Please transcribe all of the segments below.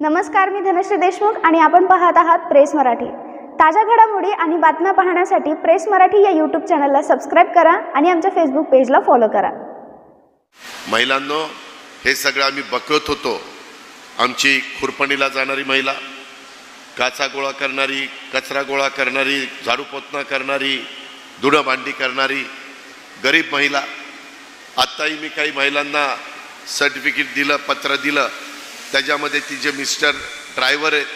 नमस्कार मी धनश्री देशमुख आणि आपण पाहत आहात प्रेस मराठी. ताज्या घडामोडी आणि बातम्या पाहण्यासाठी प्रेस मराठी या यूट्यूब चॅनलला सबस्क्राईब करा आणि आमच्या फेसबुक पेजला फॉलो करा. महिलांनो हे सगळं आम्ही बघत होतो. आमची खुरपणीला जाणारी महिला काचा गोळा करणारी कचरा गोळा करणारी झाडू पोतना करणारी धुणं भांडी करणारी गरीब महिला. आत्ताही मी काही महिलांना सर्टिफिकेट दिलं पत्र दिलं त्याच्यामध्ये तिचे मिस्टर ड्रायव्हर आहेत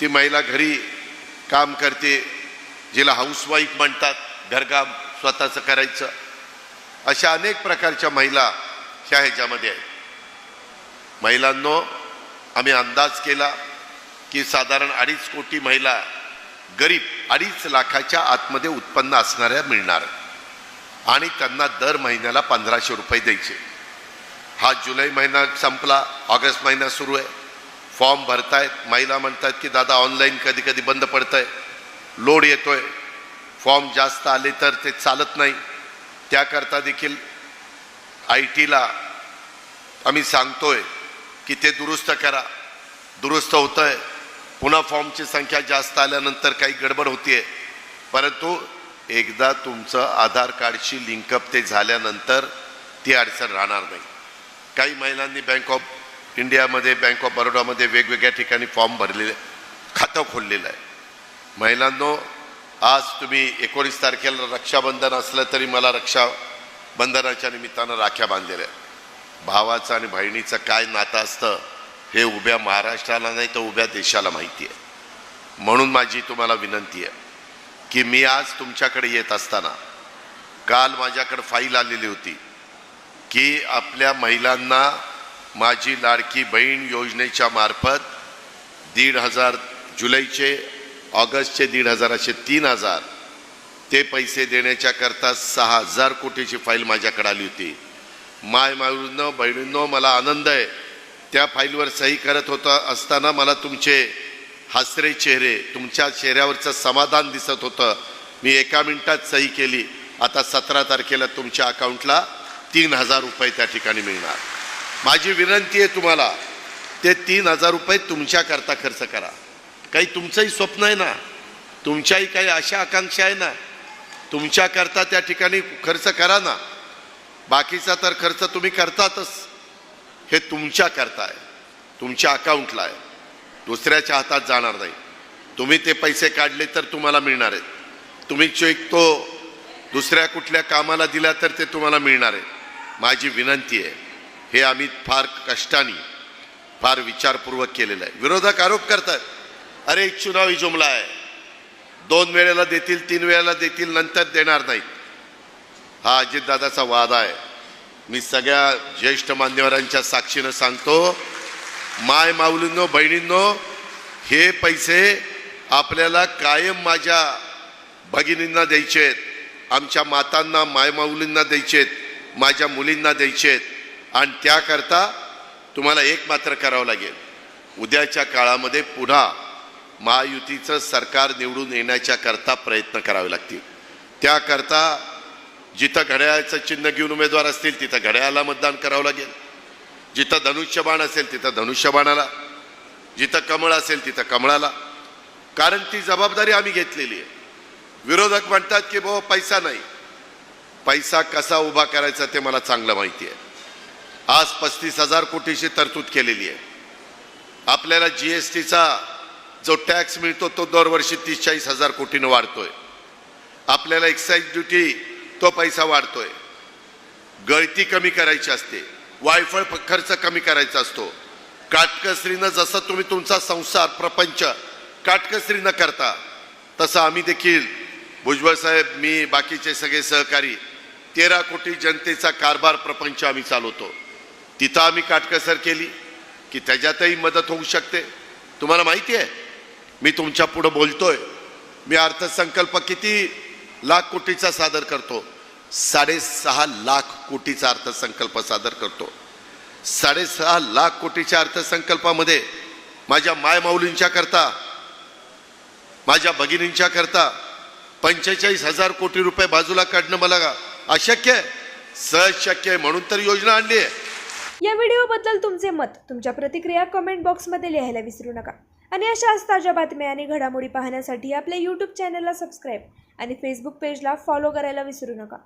ती महिला घरी काम करते जिला हाऊसवाईफ म्हणतात घरकाम स्वतःचं करायचं. अशा अनेक प्रकारच्या महिला ह्या ह्याच्यामध्ये आहेत. महिलांनो आम्ही अंदाज केला की साधारण अडीच कोटी महिला गरीब अडीच लाखाच्या आतमध्ये उत्पन्न असणाऱ्या मिळणार. आणि त्यांना दर महिन्याला पंधराशे रुपये द्यायचे. हा जुलै महिना संपला ऑगस्ट महिना सुरू आहे. फॉर्म भरतायत महिला म्हणतात की दादा ऑनलाईन कधी कधी बंद पडतंय. लोड येतोय. फॉर्म जास्त आले तर ते चालत नाही. त्याकरता देखील आय टीला आम्ही सांगतोय की ते दुरुस्त करा. दुरुस्त होतं आहे पुन्हा फॉर्मची संख्या जास्त आल्यानंतर काही गडबड होतीये. परंतु एकदा तुमचं आधार कार्डशी लिंकअप ते झाल्यानंतर ती अडचण राहणार नाही. काही महिलांनी बँक ऑफ इंडियामध्ये बँक ऑफ बरोडामध्ये वेगवेगळ्या ठिकाणी फॉर्म भरलेले खातं खोललेलं आहे. महिलांनो आज तुम्ही एकोणीस तारखेला रक्षाबंधन असलं तरी मला रक्षाबंधनाच्या निमित्तानं राख्या बांधलेल्या भावाचं आणि बहिणीचं काय नातं असतं हे उभ्या महाराष्ट्राला नाही तर उभ्या देशाला माहिती आहे. म्हणून माझी तुम्हाला विनंती आहे की मी आज तुमच्याकडे येत असताना काल माझ्याकडे फाईल आलेली होती. की आपल्या महिलांना माझी लाडकी बहीण योजनेच्या मार्फत दीड हजार जुलैचे ऑगस्टचे दीड हजार असे तीन हजार ते पैसे देण्याच्या करता सहा हजार कोटीची फाईल माझ्याकडे आली होती. माय माऊलींनो बहिणींनो मला आनंद आहे. त्या फाईलवर सही करत होता असताना मला तुमचे हसरे चेहरे तुमच्या चेहऱ्यावरचं समाधान दिसत होतं. मी एका मिनिटात सही केली. आता सतरा तारखेला तुमच्या अकाउंटला तीन हजार रुपये त्या ठिकाणी मिळणार. माझी विनंती आहे तुम्हाला ते तीन हजार रुपये तुमच्याकरता खर्च करा. काही तुमचंही स्वप्न आहे ना तुमच्याही काही अशा आकांक्षा आहे ना तुमच्याकरता त्या ठिकाणी खर्च करा ना. बाकीचा तर खर्च तुम्ही करतातच. हे तुमच्याकरता आहे तुमच्या अकाउंटला आहे. दुसऱ्याच्या हातात जाणार नाही. तुम्ही ते पैसे काढले तर तुम्हाला मिळणार आहेत. तुम्ही चेक तो दुसऱ्या कुठल्या कामाला दिला तर ते तुम्हाला मिळणार आहे माझी विनंती आहे हे आम्ही फार कष्टाने फार विचारपूर्वक केलेलं आहे. विरोधक आरोप करतात अरे एक चुनावी जुमला आहे. दोन वेळेला देतील तीन वेळेला देतील नंतर देणार नाहीत. हा अजितदादाचा वाद आहे. मी सगळ्या ज्येष्ठ मान्यवरांच्या साक्षीनं सांगतो माय माऊलींनो बहिणींनो हे पैसे आपल्याला कायम माझ्या भगिनींना द्यायचे आहेत आमच्या मातांना मायमाऊलींना द्यायचे आहेत. माझ्या मुलींना द्यायचे आहेत. आणि त्याकरता तुम्हाला एक मात्र करावं लागेल. उद्याच्या काळामध्ये पुन्हा महायुतीचं सरकार निवडून येण्याच्या करता प्रयत्न करावे लागतील. त्याकरता जिथं घड्याळाचं चिन्ह घेऊन उमेदवार असतील तिथं घड्याळाला मतदान करावं लागेल. जिथं धनुष्यबाण असेल तिथं धनुष्यबाणाला. जिथं कमळ असेल तिथं कमळाला. कारण ती जबाबदारी आम्ही घेतलेली आहे. विरोधक म्हणतात की बाबा पैसा नाही. पैसा कसा उभा करायचा ते मला चांगलं माहिती आहे आज पस्तीस हजार कोटीची तरतूद केलेली आहे आपल्याला जी एस टीचा जो टॅक्स मिळतो तो दरवर्षी तीस चाळीस हजार कोटीनं वाढतोय. आपल्याला एक्साईज ड्युटी तो पैसा वाढतोय. गळती कमी करायची असते. वायफळ खर्च कमी करायचा असतो. काटकसरीनं जसं तुम्ही तुमचा संसार प्रपंच काटकसरीनं करता तसं आम्ही देखील भुजबळ साहेब मी बाकीचे सगळे सहकारी तेरा कोटी जनतेचा कारभार प्रपंच आम्ही चालवतो. तिथं आम्ही काटकसर केली की त्याच्यातही मदत होऊ शकते. तुम्हाला माहिती आहे मी तुमच्या पुढं बोलतोय. मी अर्थसंकल्प किती लाख कोटीचा सादर करतो? साडेसहा लाख कोटीचा अर्थसंकल्प सादर करतो. साडेसहा लाख कोटीच्या अर्थसंकल्पामध्ये माझ्या मायमाऊलींच्या करता माझ्या भगिनींच्या करता पंचेचाळीस हजार कोटी रुपये बाजूला काढणं मला अशक्य आहे. सहज शक्य आहे म्हणून तर योजना आणली आहे. या व्हिडिओबद्दल तुमचे मत तुमच्या प्रतिक्रिया कमेंट बॉक्समध्ये लिहायला विसरू नका. आणि अशाच ताज्या बातम्या आणि घडामोडी पाहण्यासाठी आपल्या यूट्यूब चॅनलला सबस्क्राईब आणि फेसबुक पेजला फॉलो करायला विसरू नका.